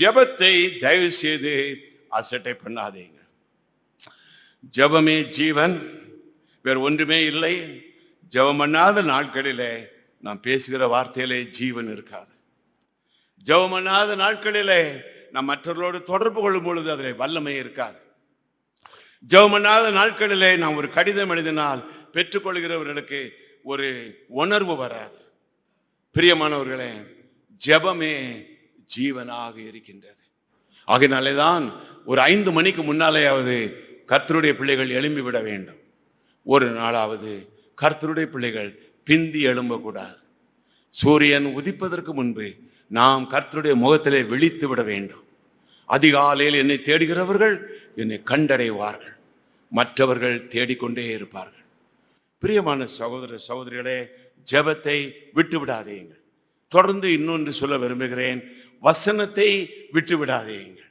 ஜெபத்தை தயவு செய்து அசட்டை பண்ணாதீங்க. ஜெபமே ஜீவன் வேறு ஒன்றுமே இல்லை. ஜெபம் பண்ணாத நாட்களிலே நாம் பேசுகிற வார்த்தையிலே ஜீவன் இருக்காது. ஜெபம் பண்ணாத நாட்களிலே நாம் மற்றவர்களோடு தொடர்பு கொள்ளும் பொழுது அதில் வல்லமை இருக்காது. ஜெபம் பண்ணாத நாட்களிலே நாம் ஒரு கடிதம் எழுதினால் பெற்றுக்கொள்கிறவர்களுக்கு ஒரு உணர்வு வராது. பிரியமானவர்களே ஜெபமே ஜீவனாக இருக்கின்றது. ஆகினாலே தான் ஒரு ஐந்து மணிக்கு முன்னாலேயாவது கர்த்தருடைய பிள்ளைகள் எழும்பி விட வேண்டும். ஒரு நாளாவது கர்த்தருடைய பிள்ளைகள் பிந்தி எழும்பக்கூடாது. சூரியன் உதிப்பதற்கு முன்பு நாம் கர்த்தருடைய முகத்திலே விழித்து விட வேண்டும். அதிகாலையில் என்னை தேடுகிறவர்கள் என்னை கண்டடைவார்கள். மற்றவர்கள் தேடிக்கொண்டே இருப்பார்கள். பிரியமான சகோதர சகோதரிகளே ஜெபத்தை விட்டு விடாதீங்கள் தொடர்ந்து இன்னொன்று சொல்ல விரும்புகிறேன். வசனத்தை விட்டு விடாதேயுங்கள்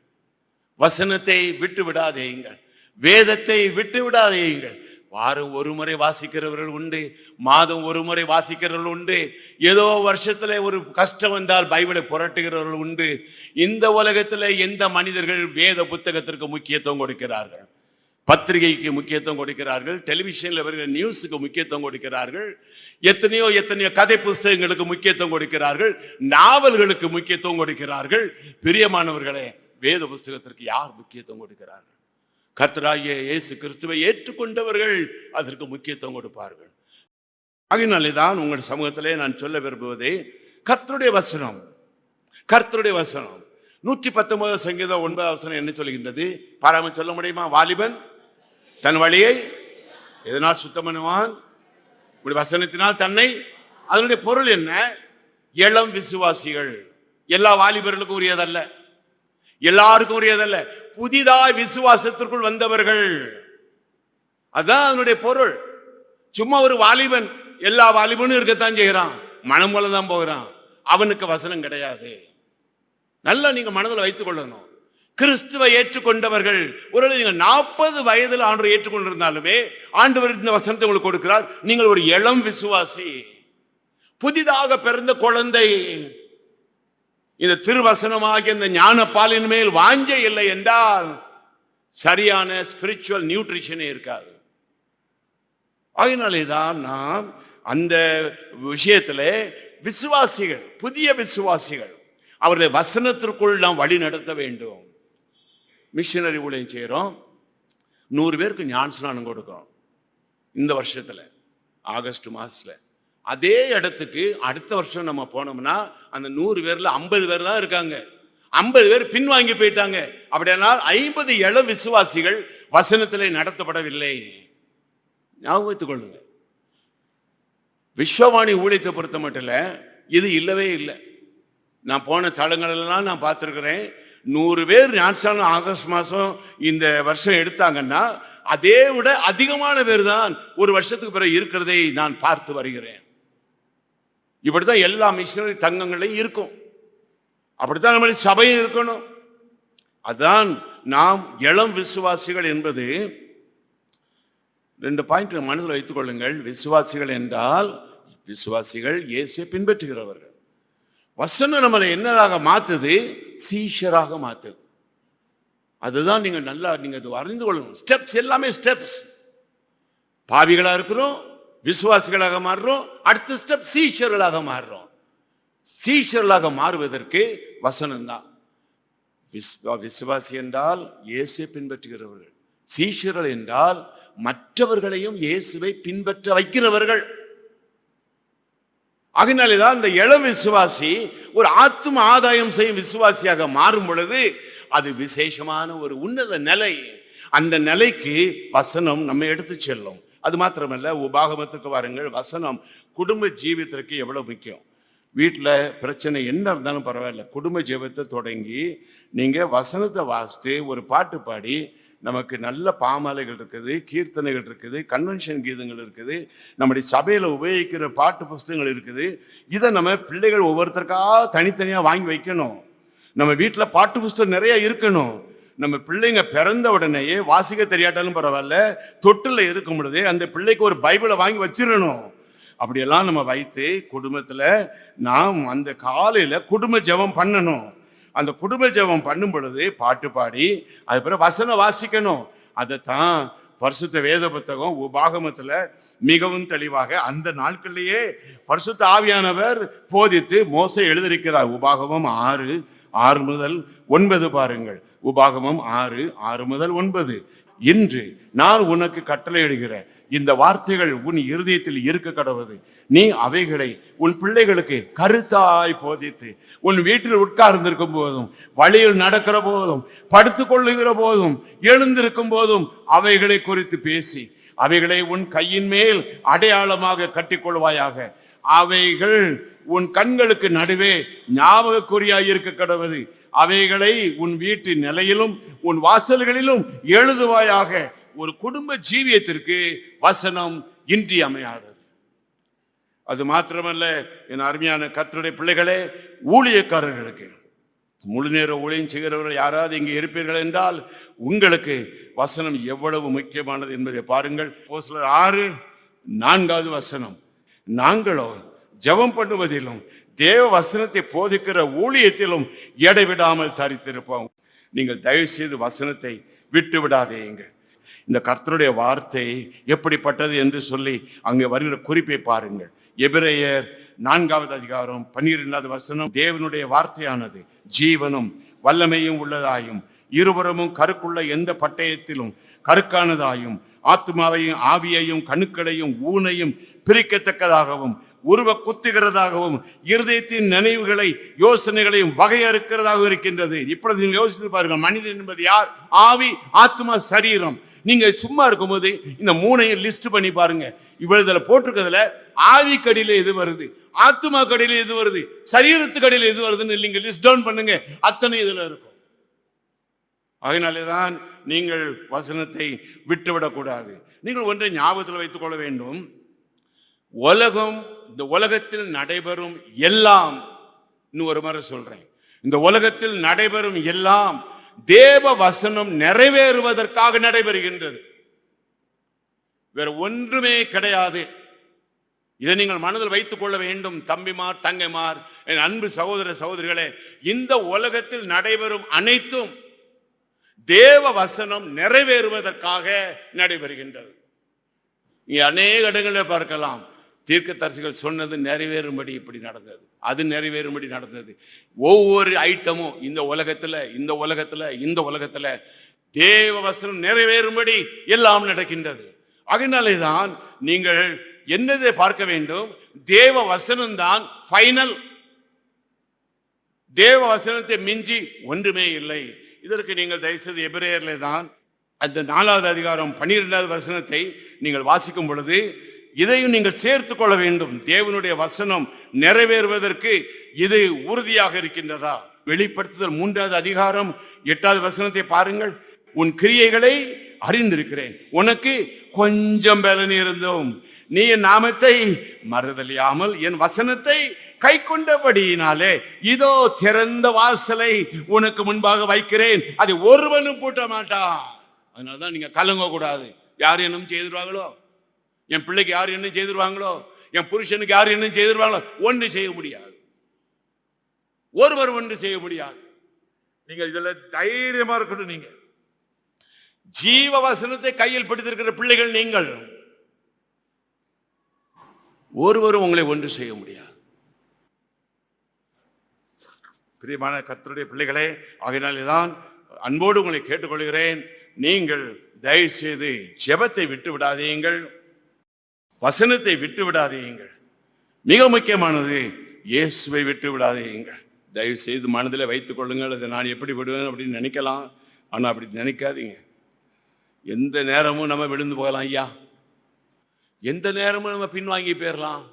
வசனத்தை விட்டு விடாதேயுங்கள் வேதத்தை விட்டு விடாதேயுங்கள் வாரம் ஒரு முறை வாசிக்கிறவர்கள் உண்டு மாதம் ஒரு முறை வாசிக்கிறவர்கள் உண்டு ஏதோ வருஷத்துல ஒரு கஷ்டம் வந்தால் பைபிளை புரட்டுகிறவர்கள் உண்டு. இந்த உலகத்துல எந்த மனிதர்கள் வேத புத்தகத்திற்கு முக்கியத்துவம் கொடுக்கிறார்கள்? பத்திரிகைக்கு முக்கியத்துவம் கொடுக்கிறார்கள் டெலிவிஷனில் வருகிற நியூஸுக்கு முக்கியத்துவம் கொடுக்கிறார்கள் எத்தனையோ எத்தனையோ கதை புஸ்தகங்களுக்கு முக்கியத்துவம் கொடுக்கிறார்கள் நாவல்களுக்கு முக்கியத்துவம் கொடுக்கிறார்கள். பிரியமானவர்களே வேத புஸ்தகத்திற்கு யார் முக்கியத்துவம் கொடுக்கிறார்கள்? கர்த்தராகிய இயேசு கிறிஸ்துவை ஏற்றுக்கொண்டவர்கள் அதற்கு முக்கியத்துவம் கொடுப்பார்கள். அதனாலே தான் உங்கள் சமூகத்திலே நான் சொல்ல விரும்புவதே கர்த்தருடைய வசனம். கர்த்தருடைய வசனம். நூற்றி பத்தொன்பது சங்கீதம் ஒன்பது வசனம் என்ன சொல்கின்றது? பாராம சொல்ல முடியுமா வாலிபன்? தன் வழியை எதனால் சுத்தம் பண்ணுவான்? இப்படி வசனத்தினால் தன்னை அதனுடைய பொருள் என்ன? இளம் விசுவாசிகள். எல்லா வாலிபர்களுக்கும் உரியதல்ல. எல்லாருக்கும் உரியதல்ல. புதிதாய் விசுவாசத்திற்குள் வந்தவர்கள். அதான் அதனுடைய பொருள். சும்மா ஒரு வாலிபன் எல்லா வாலிபனும் இருக்கத்தான் செய்கிறான். மனம் போல தான் போகிறான். அவனுக்கு வசனம் கிடையாது. நல்லா நீங்க மனதில் வைத்துக் கொள்ளணும். கிறிஸ்துவை ஏற்றுக்கொண்டவர்கள். ஒருவேளை நீங்கள் நாற்பது வயதில் ஆண்டு ஏற்றுக்கொண்டிருந்தாலுமே ஆண்டவர் இந்த வசனத்தை உங்களுக்கு கொடுக்கிறார். நீங்கள் ஒரு இளம் விசுவாசி புதிதாக பிறந்த குழந்தை. இந்த திருவசனமாகிய இந்த ஞான பாலின் மேல் வாஞ்ச இல்லை என்றால் சரியான ஸ்பிரிச்சுவல் நியூட்ரிஷனே இருக்காது. அதனாலே தான் நாம் அந்த விஷயத்தில் விசுவாசிகள் புதிய விசுவாசிகள் அவர்களை வசனத்திற்குள் நாம் வழி நடத்த வேண்டும். மிஷினரி ஊழியம் செய்கிறோம் நூறு பேருக்கு ஞான ஸ்நானம் இந்த வருஷத்தில் ஆகஸ்ட் மாதத்தில் அதே இடத்துக்கு அடுத்த வருஷம் நம்ம போனோம்னா அந்த நூறு பேரில் ஐம்பது பேர் தான் இருக்காங்க. ஐம்பது பேர் பின்வாங்கி போயிட்டாங்க. அப்படியானால் ஐம்பது இள விசுவாசிகள் வசனத்தில் நடத்தப்படவில்லை. ஞாபகத்துக் கொள்ளுங்க. விஸ்வவாணி ஊழியத்தை பொறுத்த மட்டும் இல்லை இது இல்லவே இல்லை. நான் போன தளங்களெல்லாம் நான் பார்த்துருக்குறேன். நூறு பேர் ஞானசாலம் ஆகஸ்ட் மாதம் இந்த வருஷம் எடுத்தாங்கன்னா அதே விட அதிகமான பேர் தான் ஒரு வருஷத்துக்கு பிறகு இருக்கிறதை நான் பார்த்து வருகிறேன். இப்படித்தான் எல்லா மிஷினரி தங்கங்களையும் இருக்கும். அப்படித்தான் நம்மளுடைய சபையும் இருக்கணும். அதான் நாம் இளம் விசுவாசிகள் என்பது ரெண்டு பாயிண்ட் மனதில் வைத்துக் கொள்ளுங்கள். விசுவாசிகள் என்றால் விசுவாசிகள் இயேசுவை பின்பற்றுகிறவர்கள். வசனம் நம்மளை என்னதாக மாற்றுது சீஷராக மாற்றுது அதுதான் நீங்கள் நல்லா நீங்கள் இது அறிந்து கொள்ளணும். ஸ்டெப்ஸ் எல்லாமே ஸ்டெப்ஸ் பாவிகளாக இருக்கிறோம் விசுவாசிகளாக மாறுறோம் அடுத்த ஸ்டெப் சீஷர்களாக மாறுறோம். சீஷர்களாக மாறுவதற்கு வசனம் தான். விசுவாசி என்றால் இயேசுவை பின்பற்றுகிறவர்கள். சீஷர்கள் என்றால் மற்றவர்களையும் இயேசுவை பின்பற்ற வைக்கிறவர்கள். அதனாலதான் அந்த இளம் விசுவாசி ஒரு ஆத்தும ஆதாயம் செய்யும் விசுவாசியாக மாறும் பொழுது அது விசேஷமான ஒரு உன்னத நிலை. அந்த நிலைக்கு வசனம் நம்ம எடுத்து செல்லும். அது மாத்திரமல்ல உபாகமத்துக்கு வாருங்கள். வசனம் குடும்ப ஜீவித்திற்கு எவ்வளவு முக்கியம்? வீட்டில் பிரச்சனை என்ன இருந்தாலும் பரவாயில்ல. குடும்ப ஜீவத்தை தொடங்கி நீங்கள் வசனத்தை வாசித்து ஒரு பாட்டு பாடி நமக்கு நல்ல பாமாலைகள் இருக்குது கீர்த்தனைகள் இருக்குது கன்வென்ஷன் கீதங்கள் இருக்குது நம்முடைய சபையில் உபயோகிக்கிற பாட்டு புஸ்தகங்கள் இருக்குது. இதை நம்ம பிள்ளைகள் ஒவ்வொருத்தருக்காக தனித்தனியாக வாங்கி வைக்கணும். நம்ம வீட்டில் பாட்டு புஸ்தகம் நிறைய இருக்கணும். நம்ம பிள்ளைங்க பிறந்த உடனேயே வாசிக்க தெரியாட்டாலும் பரவாயில்ல தொட்டில் இருக்கும் பொழுதே அந்த பிள்ளைக்கு ஒரு பைபிளை வாங்கி வச்சிடணும். அப்படியெல்லாம் நம்ம வைத்து குடும்பத்தில் நாம் அந்த காலையில் குடும்ப ஜெபம் பண்ணணும். அந்த குடும்ப ஜெபம் பண்ணும் பொழுது பாட்டு பாடி அது பிறகு வசனம் வாசிக்கணும். அதை தான் பரிசுத்த வேத புத்தகம் உபாகமத்தில் மிகவும் தெளிவாக அந்த நாட்கள்லேயே பரிசுத்த ஆவியானவர் போதித்து மோசை எழுதியிருக்கிறார். உபாகமம் ஆறு ஆறு முதல் ஒன்பது பாருங்கள். உபாகமம் ஆறு ஆறு முதல் ஒன்பது. இன்று நான் உனக்கு கட்டளையிடுகிற இந்த வார்த்தைகள் உன் இருதயத்தில் இருக்க கடவுது நீ அவைகளை உன் பிள்ளைகளுக்கு கருத்தாய் போதித்து உன் வீட்டில் உட்கார்ந்திருக்கும் போதும் வழியில் நடக்கிற போதும் படுத்து கொள்ளுகிற போதும் எழுந்திருக்கும் போதும் அவைகளை குறித்து பேசி அவைகளை உன் கையின் மேல் அடையாளமாக கட்டிக்கொள்வாயாக அவைகள் உன் கண்களுக்கு நடுவே ஞாபகக்குறியாய் இருக்க கடவுது அவைகளை உன் வீட்டு நிலையிலும் உன் வாசல்களிலும் எழுதுவாயாக. ஒரு குடும்ப ஜீவியத்திற்கு வசனம் இன்றியமையாதது அது மாத்திரமல்ல என் அருமையான கத்தருடைய பிள்ளைகளே ஊழியக்காரர்களுக்கு. முழு நேர ஊழியம் செய்கிறவர்கள் யாராவது இங்கே இருப்பீர்கள் என்றால் உங்களுக்கு வசனம் எவ்வளவு முக்கியமானது என்பதை பாருங்கள். அப்போஸ்தலர் ஆறு நான்காவது வசனம். நாங்களோ ஜெபம் பண்ணுவதிலும் தேவ வசனத்தை போதிக்கிற ஊழியத்திலும் எடைவிடாமல் தரித்திருப்போம். நீங்கள் தயவு செய்து வசனத்தை விட்டு விடாதேங்க இந்த கர்த்தருடைய வார்த்தை எப்படிப்பட்டது என்று சொல்லி அங்கே வருகிற குறிப்பை பாருங்கள். எபிரேயர் நான்காவது அதிகாரம் பன்னிரெண்டாவது வசனம் தேவனுடைய வார்த்தையானது ஜீவனும் வல்லமையும் உள்ளதாயும் இருபுறமும் கருக்குள்ள எந்த பட்டயத்திலும் கருக்கானதாயும் ஆத்மாவையும் ஆவியையும் கணுக்களையும் ஊனையும் பிரிக்கத்தக்கதாகவும் உருவ குத்துகிறதாகவும் இருதயத்தின் நினைவுகளை யோசனைகளையும் வகையறுக்கிறதாகவும் இருக்கின்றது. இப்பொழுது நீங்கள் யோசித்து பாருங்கள் மனிதன் என்பது யார்? ஆவி ஆத்மா சரீரம். நீங்க சும்மா இருக்கும்போது இந்த மூணையும் லிஸ்ட் பண்ணி பாருங்க. இவ்வளவுல போட்டிருக்கிறதுல ஆவி கடியில எது வருது? ஆத்மா கடியில எது வருது? சரீரத்து கடியில எது வருதுன்னு நீங்க லிஸ்ட் டவுன் பண்ணுங்க. அத்தனை இதுல இருக்கும். அதனாலே தான் நீங்கள் வசனத்தை விட்டுவிடக்கூடாது நீங்கள் ஒன்றை ஞாபகத்தில் வைத்துக் கொள்ள வேண்டும். உலகம் இந்த உலகத்தில் நடைபெறும் எல்லாம் இன்னும் ஒரு முறை சொல்றேன். இந்த உலகத்தில் நடைபெறும் எல்லாம் தேவ வசனம் நிறைவேறுவதற்காக நடைபெறுகின்றது. வேற ஒன்றுமே கிடையாது. இதை நீங்கள் மனதில் வைத்துக் கொள்ள வேண்டும். தம்பிமார் தங்கைமார் என் அன்பு சகோதர சகோதரிகளே இந்த உலகத்தில் நடைபெறும் அனைத்தும் தேவ வசனம் நிறைவேறுவதற்காக நடைபெறுகின்றது. அநேக இடங்களில் பார்க்கலாம். தீர்க்கதரிசிகள் சொன்னது நிறைவேறும்படி இப்படி நடந்தது. அது நிறைவேறும்படி நடந்தது. ஒவ்வொரு ஐட்டமும் இந்த உலகத்துல இந்த உலகத்துல இந்த உலகத்துல தேவ வசனம் நிறைவேறும்படி எல்லாம் நடக்கின்றது. அதனாலே தான் நீங்கள் என்னதை பார்க்க வேண்டும்? தேவ வசனம் தான் ஃபைனல் தேவ வசனத்தை மிஞ்சி ஒன்றுமே இல்லை. இதற்கு நீங்கள் தயவுசெய்து எபிரேயர்ல தான் அந்த நாலாவது அதிகாரம் பன்னிரெண்டாவது வசனத்தை நீங்கள் வாசிக்கும் பொழுது இதையும் நீங்கள் சேர்த்து கொள்ள வேண்டும். தேவனுடைய வசனம் நிறைவேறுவதற்கு இது உறுதியாக இருக்கின்றதா? வெளிப்படுத்துதல் மூன்றாவது அதிகாரம் எட்டாவது வசனத்தை பாருங்கள். உன் கிரியைகளை அறிந்திருக்கிறேன். உனக்கு கொஞ்சம் பலன் இருந்தோம். நீ என் நாமத்தை மறுதலியாமல் என் வசனத்தை கை கொண்டபடியினாலே இதோ திறந்த வாசலை உனக்கு முன்பாக வைக்கிறேன். அதை ஒருவனும் பூட்ட மாட்டான். அதனாலதான் நீங்க கலங்க கூடாது யார் என்னும் செய்திருவாங்களோ என் பிள்ளைக்கு யார் என்ன செய்திருவாங்களோ என் புருஷனுக்கு யார் என்ன செய்திருவாங்களோ ஒன்று செய்ய முடியாது. ஒருவர் ஒன்று செய்ய முடியாது. நீங்க இதுல தைரியமா இருக்கணும் நீங்க. ஜீவ வசனத்தை கையில் பிடித்திருக்கிற பிள்ளைகள் நீங்கள். ஒருவரும் உங்களை ஒன்று செய்ய முடியாது. பிரியமான கர்த்தருடைய பிள்ளைகளே ஆகையினாலே தான் அன்போடு உங்களை கேட்டுக்கொள்கிறேன். நீங்கள் தயவு செய்து ஜெபத்தை விட்டு விடாதீங்கள். வசனத்தை விட்டு விடாதீங்கள் மிக முக்கியமானது இயேசுவை விட்டு விடாதீங்கள் தயவு செய்து மனதில் வைத்துக் கொள்ளுங்கள் அதை நான் எப்படி விடுவேன் அப்படின்னு நினைக்கலாம். ஆனால் அப்படி நினைக்காதீங்க. எந்த நேரமும் நம்ம விழுந்து போகலாம் ஐயா. எந்த நேரமும் நம்ம பின்வாங்கி போயிடலாம்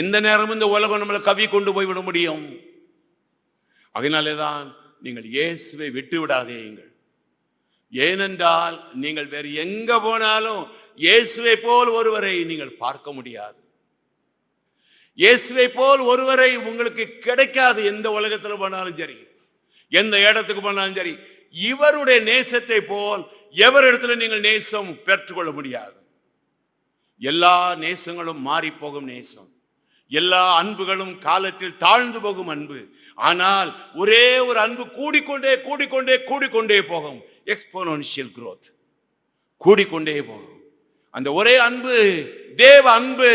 எந்த நேரமும் இந்த உலகம் நம்மளை கவி கொண்டு போய் விட முடியும். அதனாலே தான் நீங்கள் இயேசுவை விட்டு விடாதீங்கள் ஏனென்றால் நீங்கள் வேறு எங்கே போனாலும் இயேசுவை போல் ஒருவரை நீங்கள் பார்க்க முடியாது. இயேசுவை போல் ஒருவரை உங்களுக்கு கிடைக்காது எந்த உலகத்தில் போனாலும் சரி எந்த இடத்துக்கு போனாலும் சரி இவருடைய நேசத்தை போல் எவரிடத்துல நீங்கள் நேசம் பெற்றுக்கொள்ள முடியாது. எல்லா நேசங்களும் மாறி போகும் நேசம். எல்லா அன்புகளும் காலத்தில் தாழ்ந்து போகும் அன்பு. ஆனால் ஒரே ஒரு அன்பு கூடிக்கொண்டே கூடிக்கொண்டே கூடிக்கொண்டே போகும். எக்ஸ்போனன்ஷியல் குரோத் கூடிக்கொண்டே போகும். அந்த ஒரே அன்பு தேவ அன்பு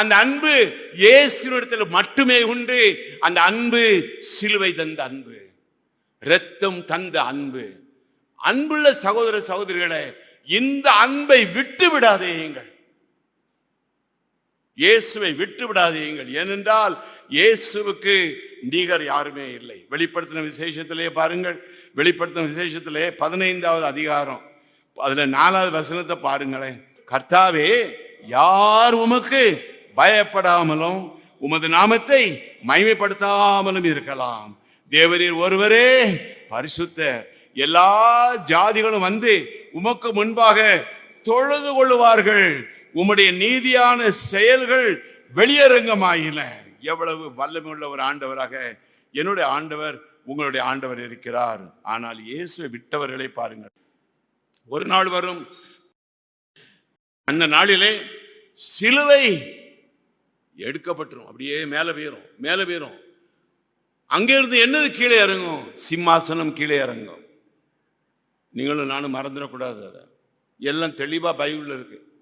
அந்த அன்பு இயேசுனிடத்தில் மட்டுமே உண்டு. அந்த அன்பு சிலுவை தந்த அன்பு ரத்தம் தந்த அன்பு. அன்புள்ள சகோதர சகோதரிகளை இந்த அன்பை விட்டு விடாதேயுங்கள் இயேசுவை விட்டு விடாதீங்கள் ஏனென்றால் இயேசுவுக்கு நிகர் யாருமே இல்லை. வெளிப்படுத்தின விசேஷத்திலே பாருங்கள் வெளிப்படுத்தின விசேஷத்திலே பதினைந்தாவது அதிகாரம் அதுல நாலாவது வசனத்தை பாருங்களேன். கர்த்தாவே யார் உமக்கு பயப்படாமலும் உமது நாமத்தை மைமைப்படுத்தாமலும் இருக்கலாம். தேவரீர் ஒருவரே பரிசுத்தர். எல்லா ஜாதிகளும் வந்து உமக்கு முன்பாக தொழுது கொள்ளுவார்கள். உம்முடைய நீதியான செயல்கள் வெளியரங்கமாயின. எவ்வளவு வல்லமை உள்ள ஒரு ஆண்டவராக என்னுடைய ஆண்டவர் உங்களுடைய ஆண்டவர் இருக்கிறார். ஆனால் இயேசுவை விட்டவர்களை பாருங்கள். ஒரு நாள் வரும் அந்த நாளிலே சிலுவை எடுக்கப்பட்டுரும். அப்படியே மேலே போயிடும் மேலே போயிடும் அங்கிருந்து என்னது கீழே இறங்கும்? சிம்மாசனம் கீழே இறங்கும். நீங்களும் நானும் மறந்துடக்கூடாது அதை. எல்லாம் தெளிவாக பைபிளில் இருக்கு.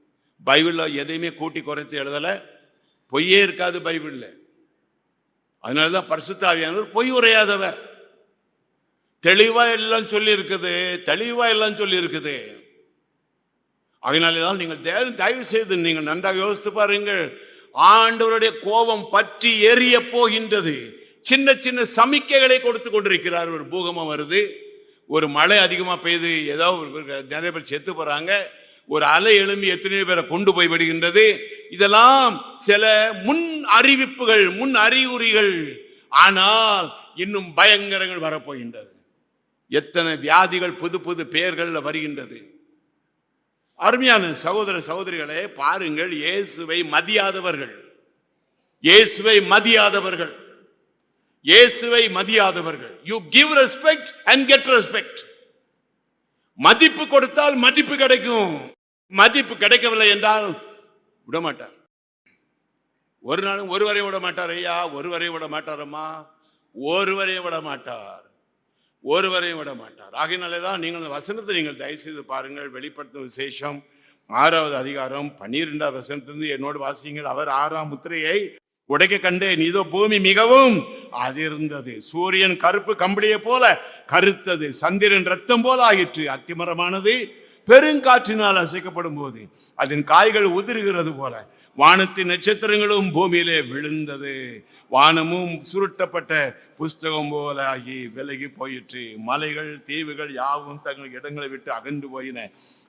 பைபிளில் எதையுமே கூட்டி குறைத்து எழுதலை. பொய்யே இருக்காது பைபிளில். அதனால தான் பரிசுத்தாவியானவர் பொய் உரையாதவர். தெளிவா எல்லாம் சொல்லி இருக்குது தெளிவா எல்லாம் சொல்லி இருக்குது அதனாலே தான் நீங்கள் தயவு தயவு செய்து நீங்கள் நன்றாக யோசித்து பாருங்கள். ஆண்டவருடைய கோபம் பற்றி எரிய போகின்றது. சின்ன சின்ன சமிக்கைகளை கொடுத்து கொண்டிருக்கிறார். ஒரு பூகமம் வருது. ஒரு மழை அதிகமாக பெய்து. ஏதோ ஒரு நிறைய பேர் செத்து போகிறாங்க ஒரு அலை எழும்பி எத்தனையோ பேரை கொண்டு போய் விடுகின்றது. இதெல்லாம் சில முன் அறிவிப்புகள் முன் அறிகுறிகள். ஆனால் இன்னும் பயங்கரங்கள் வரப்போகின்றது. எத்தனை வியாதிகள் புது புது பெயர்களில் வருகின்றது. அருமையான சகோதர சகோதரிகளே பாருங்கள் இயேசுவை மதியாதவர்கள். இயேசுவை மதியாதவர்கள். இயேசுவை மதியாதவர்கள். You give respect and get respect மதிப்பு கொடுத்தால் மதிப்பு கிடைக்கும். மதிப்பு கிடைக்கவில்லை என்றால் விட மாட்டார் ஒரு நாளும் ஒருவரை விட மாட்டார் ஐயா ஒருவரை விட மாட்டாரம்மா ஒருவரை விட மாட்டார் ஒருவரையும் விட மாட்டார். ஆகையினாலே தான் நீங்கள் அந்த வசனத்தை நீங்கள் தயவு செய்து பாருங்கள். வெளிப்படுத்தும் விசேஷம் ஆறாவது அதிகாரம் பன்னிரெண்டாவது வசனத்திலிருந்து என்னோடு வாசியுங்கள். அவர் ஆறாம் முத்திரையை உடைக்க கண்டேன் இதோ பூமி மிகவும் அதிர்ந்தது. சூரியன் கருப்பு கம்பளியை போல கருத்தது. சந்திரன் ரத்தம் போல ஆயிற்று. அத்திமரமானது பெருங்காற்றினால் அசைக்கப்படும் போது அதன் காய்கள் உதிர்கிறது போல வானத்தின் நட்சத்திரங்களும் பூமியிலே விழுந்தது. வானமும் சுருட்டப்பட்ட புஸ்தகம் போல ஆகி விலகி போயிற்று. மலைகள் தீவுகள் யாவும் தங்கள் இடங்களை விட்டு அகன்று போயின.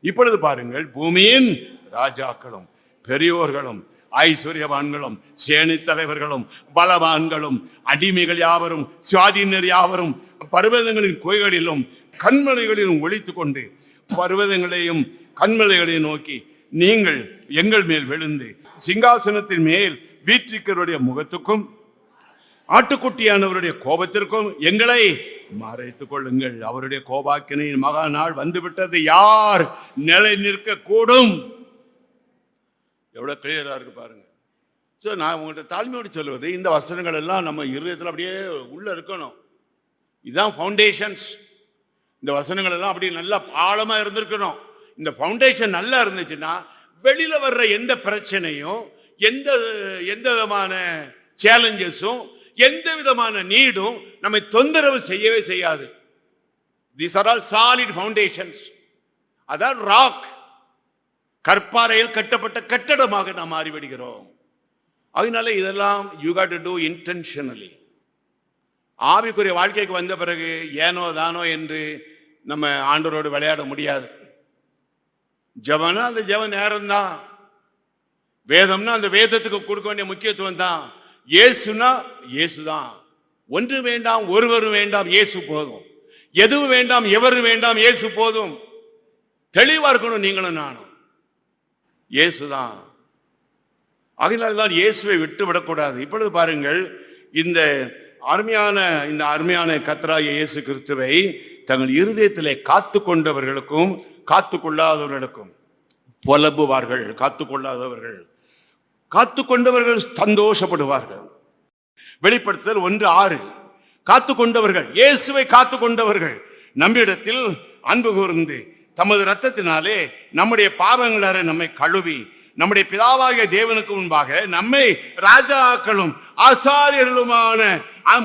இப்பொழுது பாருங்கள் பூமியின் ராஜாக்களும் பெரியோர்களும் ஐஸ்வர்யவான்களும் சேனை தலைவர்களும் பலவான்களும் அடிமைகள் யாவரும் சுவாதீனர் யாவரும் பர்வதங்களின் குகைகளிலும் கண்மலைகளிலும் ஒழித்து கொண்டு பர்வதங்களையும் கண்மலைகளையும் நோக்கி நீங்கள் எங்கள் மேல் விழுந்து சிங்காசனத்தின் மேல் வீற்றிருக்கிறவருடைய முகத்துக்கும் ஆட்டுக்குட்டியானவருடைய கோபத்திற்கும் எங்களை மறைத்துக் கொள்ளுங்கள். அவருடைய கோபாக்கினையின் மகா நாள் வந்துவிட்டது. யார் நிலை நிற்க கூடும் எவ்வளவு கிளியரா இருக்கு பாருங்க. ஸோ நான் உங்கள்கிட்ட தாழ்மையோடு சொல்லுவது இந்த வசனங்கள் எல்லாம் நம்ம இருதயத்தில் அப்படியே உள்ள இருக்கணும். இதுதான் ஃபவுண்டேஷன்ஸ் இந்த வசனங்கள் எல்லாம் அப்படியே நல்லா ஆழமாக இருந்திருக்கணும். இந்த ஃபவுண்டேஷன் நல்லா இருந்துச்சுன்னா வெளியில் வர்ற எந்த பிரச்சனையும் எந்த எந்த விதமான சேலஞ்சஸும் எந்த விதமான நீடும் நம்மை தொந்தரவு செய்யவே செய்யாது. These are all solid foundations அதான் ராக் கற்பாறையில் கட்டப்பட்ட கட்டடமாக நாம் மாறிவிடுகிறோம். அதனால இதெல்லாம் you got to do intentionally ஆவிக்குரிய வாழ்க்கைக்கு வந்த பிறகு ஏனோ தானோ என்று நம்ம ஆண்டவரோடு விளையாட முடியாது. ஜபம்னா அந்த ஜப நேரம் தான் வேதம்னா அந்த வேதத்துக்கு கொடுக்க வேண்டிய முக்கியத்துவம் தான் இயேசுனா இயேசு தான் ஒன்று வேண்டாம் ஒருவரும் வேண்டாம் இயேசு போதும். எதுவும் வேண்டாம் எவரும் வேண்டாம் இயேசு போதும். தெளிவா இருக்கணும் நீங்களும் நானும். இயேசுதான். ஆகினால் தான் இயேசுவை விட்டு விடக்கூடாது. இப்பொழுது பாருங்கள் இந்த அருமையான இந்த அருமையான கத்ராய இயேசு கிறிஸ்துவை தங்கள் இருதயத்திலே காத்து கொண்டவர்களுக்கும் காத்து கொள்ளாதவர்களுக்கும் புலம்புவார்கள் காத்து கொள்ளாதவர்கள் காத்து கொண்டவர்கள் சந்தோஷப்படுவார்கள். வெளிப்படுத்துதல் ஒன்று ஆறு. காத்து கொண்டவர்கள் இயேசுவை காத்து கொண்டவர்கள் நம்மிடத்தில் அன்பு கூர்ந்து தமது ரத்தத்தினாலே நம்முடைய பாவங்களற நம்மை கழுவி நம்முடைய பிதாவாகிய தேவனுக்கு முன்பாக நம்மை ராஜாக்களும் ஆசாரியர்களுமான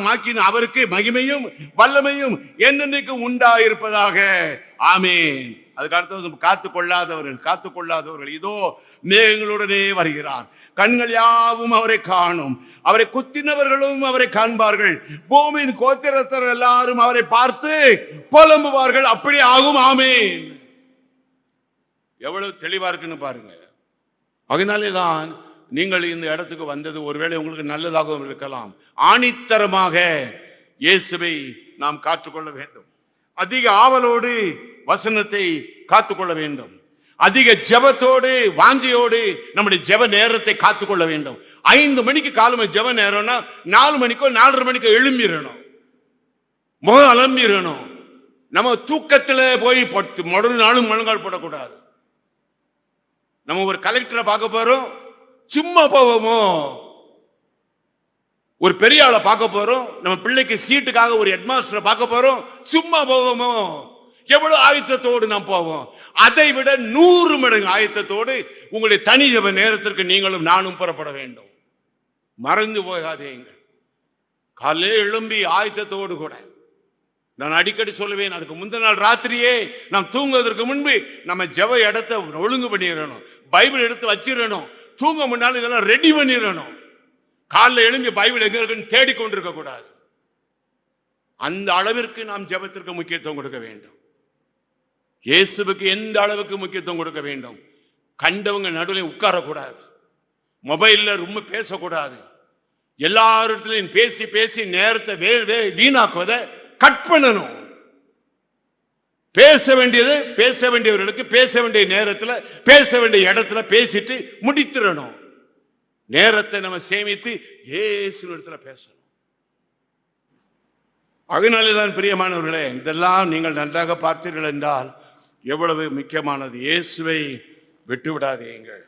மாக்கின அவருக்கு மகிமையும் வல்லமையும் என்னென்னைக்கு உண்டாயிருப்பதாக. ஆமேன். அதுக்கு அடுத்தது காத்து கொள்ளாதவர்கள் காத்து கொள்ளாதவர்கள் இதோ மேகங்களுடனே வருகிறார். கண்கள் யாவும் அவரை காணும். அவரை குத்தினவர்களும் அவரை காண்பார்கள். பூமியின் கோத்திரத்தர் எல்லாரும் அவரை பார்த்து புலம்புவார்கள். அப்படி ஆகும் ஆமேன். எவ்வளவு தெளிவா இருக்குன்னு பாருங்க. அதனாலே தான் நீங்கள் இந்த இடத்துக்கு வந்தது ஒருவேளை உங்களுக்கு நல்லதாகவும் இருக்கலாம். ஆணித்தரமாக இயேசுவை நாம் காத்துக்கொள்ள வேண்டும். அதிக ஆவலோடு வசனத்தை காத்துக்கொள்ள வேண்டும். அதிக ஜெபத்தோடு வாஞ்சியோடு நம்முடைய ஜெப நேரத்தை காத்துக்கொள்ள வேண்டும். ஐந்து மணிக்கு காலமை ஜெப நேரம்னா நாலு மணிக்கோ நாலரை மணிக்கோ எழும்பிடணும் முகம் அலம்பிடணும் நம்ம தூக்கத்தில் போய் பட்டு மொடல் நாளும் முழங்கால் போடக்கூடாது. நம்ம ஒரு கலெக்டரை பார்க்க போறோம் சும்மா போவோமோ? ஒரு பெரிய ஆளை பார்க்க போறோம் நம்ம பிள்ளைக்கு சீட்டுக்காக ஒரு ஹெட்மாஸ்டரை பார்க்க போறோம் சும்மா போவோமோ? எவ்வளவு ஆயத்தத்தோடு நாம் போவோம்? அதை விட நூறு மடங்கு ஆயத்தத்தோடு உங்களுடைய தனி நேரத்திற்கு நீங்களும் நானும் புறப்பட வேண்டும். மறந்து போகாதீங்க. காலே எழும்பி ஆயத்தத்தோடு கூட. நான் அடிக்கடி சொல்லுவேன் அதுக்கு முந்தின நாள் ராத்திரியே நாம் தூங்குவதற்கு முன்பு நம்ம ஜெப இடத்தை ஒழுங்கு பண்ணிடணும். பைபிள் எடுத்து வச்சிடணும். தூங்க முன்னாலும் இதெல்லாம் ரெடி பண்ணிடணும். காலில் எழும்பி பைபிள் எங்க இருக்குன்னு தேடிக்கொண்டிருக்க கூடாது அந்த அளவிற்கு நாம் ஜெபத்திற்கு முக்கியத்துவம் கொடுக்க வேண்டும். இயேசுவுக்கு எந்த அளவுக்கு முக்கியத்துவம் கொடுக்க வேண்டும்? கண்டவங்க நடுவில் உட்காரக்கூடாது. மொபைலில் ரொம்ப பேசக்கூடாது. எல்லாரிடத்திலையும் பேசி பேசி நேரத்தை வே வே வீணாக்குவதை கட் பண்ணணும். பேச வேண்டியது பேச வேண்டியவர்களுக்கு பேச வேண்டிய நேரத்தில் பேச வேண்டிய இடத்துல பேசிட்டு முடித்திடணும். நேரத்தை நம்ம சேமித்து ஏசு இடத்துல பேசணும். அதனாலே தான் பிரியமானவர்களே இதெல்லாம் நீங்கள் நன்றாக பார்த்தீர்கள் என்றால் எவ்வளவு முக்கியமானது? இயேசுவை விட்டுவிடாதீங்கள்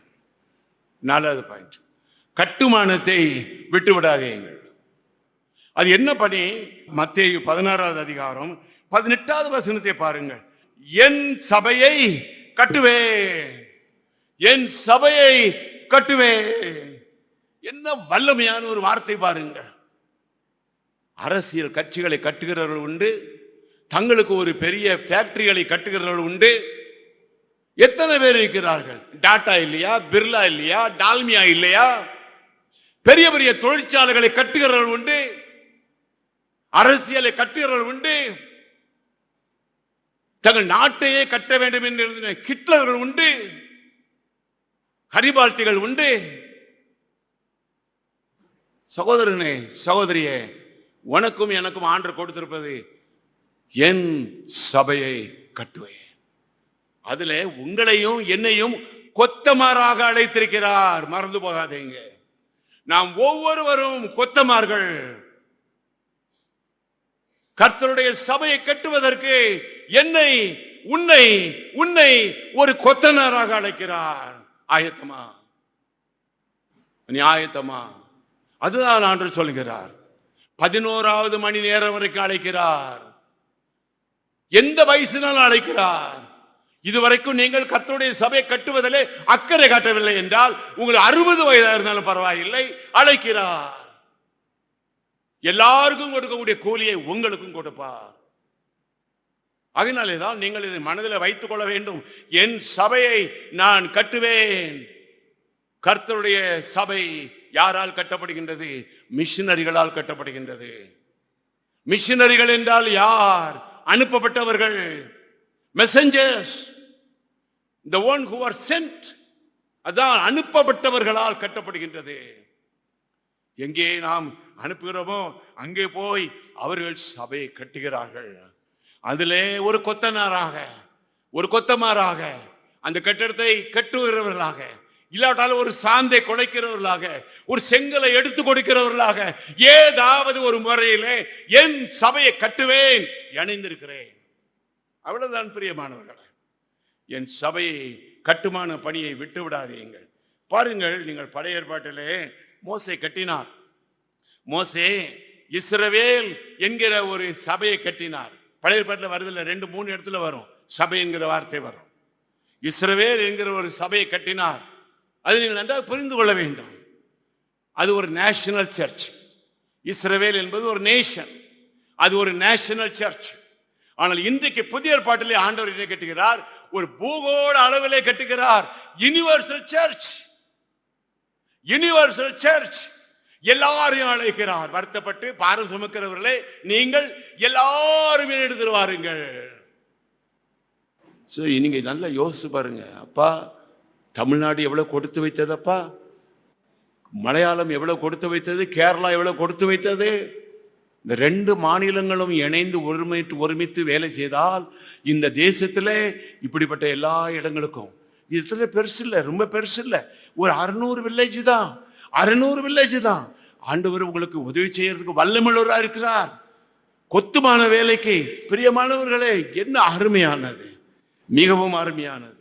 நாலாவது பாயிண்ட் கட்டுமானத்தை விட்டுவிடாதீங்கள் அது என்ன பணி? மத்தேயு பதினாறாவது அதிகாரம் பதினெட்டாவது வசனத்தை பாருங்கள். என் சபையை கட்டுவேன். என் சபையை கட்டுவேன். என்ன வல்லமையான ஒரு வார்த்தை பாருங்கள். அரசியல் கட்சிகளை கட்டுகிறவர்கள் உண்டு தங்களுக்கு ஒரு பெரிய ஃபேக்டரிகளை கட்டுகிறவர்கள் உண்டு. எத்தனை பேர் இருக்கிறார்கள்? டாடா இல்லையா? பிர்லா இல்லையா? டால்மியா இல்லையா? பெரிய பெரிய தொழிற்சாலைகளை கட்டுகிறவர்கள் உண்டு. அரசியலை கட்டுகிறவர்கள் உண்டு. தங்கள் நாட்டையே கட்ட வேண்டும் என்று ஹிட்லர்கள் உண்டு. ஹரிபால்ட்டிகள் உண்டு. சகோதரனே சகோதரியே உனக்கும் எனக்கும் ஆண்டு கொடுத்திருப்பது என் சபையை கட்டுவேன். அதுல உங்களையும் என்னையும் கொத்தமாராக அழைத்திருக்கிறார். மறந்து போகாதீங்க. நாம் ஒவ்வொருவரும் கொத்தமார்கள். கர்த்தருடைய சபையை கட்டுவதற்கு என்னை உன்னை உன்னை ஒரு கொத்தனாராக அழைக்கிறார். ஆயத்தமா? நீ ஆயத்தமா அதுதான் ஆண்டு சொல்கிறார் பதினோராவது மணி நேரம் வரைக்கும் அழைக்கிறார். எந்த வயசுனாலும் அழைக்கிறார்? இதுவரைக்கும் நீங்கள் கர்த்தருடைய சபையை கட்டுவதிலே அக்கறை காட்டவில்லை என்றால் உங்கள் அறுபது வயதாக இருந்தாலும் பரவாயில்லை அழைக்கிறார். எல்லாருக்கும் கொடுக்கக்கூடிய கூலியை உங்களுக்கும் கொடுப்பார். அதனாலே தான் நீங்கள் இதை மனதில் வைத்துக் கொள்ள வேண்டும். என் சபையை நான் கட்டுவேன். கர்த்தருடைய சபை யாரால் கட்டப்படுகின்றது? மிஷினரிகளால் கட்டப்படுகின்றது. மிஷினரிகள் என்றால் யார்? அனுப்பப்பட்டவர்கள். Messengers the one who are sent அதான் அனுப்பப்பட்டவர்களால் கட்டப்படுகின்றது. எங்கே நாம் அனுப்புகிறோமோ அங்கே போய் அவர்கள் சபையை கட்டுகிறார்கள். அதிலே ஒரு கொத்தனாராக ஒரு கொத்தமாராக அந்த கட்டிடத்தை கட்டுகிறவர்களாக இல்லாட்டாலும் ஒரு சாந்தை குலைக்கிறவர்களாக ஒரு செங்கலை எடுத்து கொடுக்கிறவர்களாக ஏதாவது ஒரு முறையிலே என் சபையை கட்டுவேன் இணைந்திருக்கிறேன். அவ்வளவுதான் பிரியமானவர்களே. என் சபையை கட்டுமான பணியை விட்டு விடாதீங்கள் பாருங்கள் நீங்கள் பழைய ஏற்பாட்டிலே மோசை கட்டினார். மோசே இஸ்ரவேல் என்கிற ஒரு சபையை கட்டினார். பழைய ஏற்பாட்டில் வருதில்லை ரெண்டு மூணு இடத்துல வரும். சபை என்கிற வார்த்தை வரும். இஸ்ரவேல் என்கிற ஒரு சபையை கட்டினார். அதை நீங்கள் நன்றாக புரிந்து கொள்ள வேண்டும். அது ஒரு நேஷனல் சர்ச் இஸ்ரவேல் என்பது ஒரு நேஷன் அது ஒரு நேஷனல் சர்ச் ஆனால் இன்றைக்கு புதிய ஏற்பாட்டிலே ஆண்டவர் என்ன கட்டுகிறார்? ஒரு பூகோள அளவிலே கட்டுகிறார். யுனிவர்சல் சர்ச் யுனிவர்சல் சர்ச் எல்லாரையும் அழைக்கிறார். வருத்தப்பட்டு பாரம் சுமக்கிறவர்களே நீங்கள் எல்லாருமே எடுத்து ஸோ நீங்க நல்லா யோசிச்சு பாருங்க. அப்பா தமிழ்நாடு எவ்வளோ கொடுத்து வைத்ததப்பா? மலையாளம் எவ்வளோ கொடுத்து வைத்தது? கேரளா எவ்வளோ கொடுத்து வைத்தது? இந்த ரெண்டு மாநிலங்களும் இணைந்து ஒருமித்து ஒருமித்து வேலை செய்தால் இந்த தேசத்தில் இப்படிப்பட்ட எல்லா இடங்களுக்கும் இதுல பெருசு இல்லை ரொம்ப பெருசு இல்லை. ஒரு அறுநூறு வில்லேஜ் தான். அறுநூறு வில்லேஜ் தான். ஆண்டவர் உங்களுக்கு உதவி செய்யறதுக்கு வல்லமுள்ளவரா இருக்கிறார். கொத்துமான வேலைக்கு பிரியமானவர்களே என்ன அருமையானது. மிகவும் அருமையானது.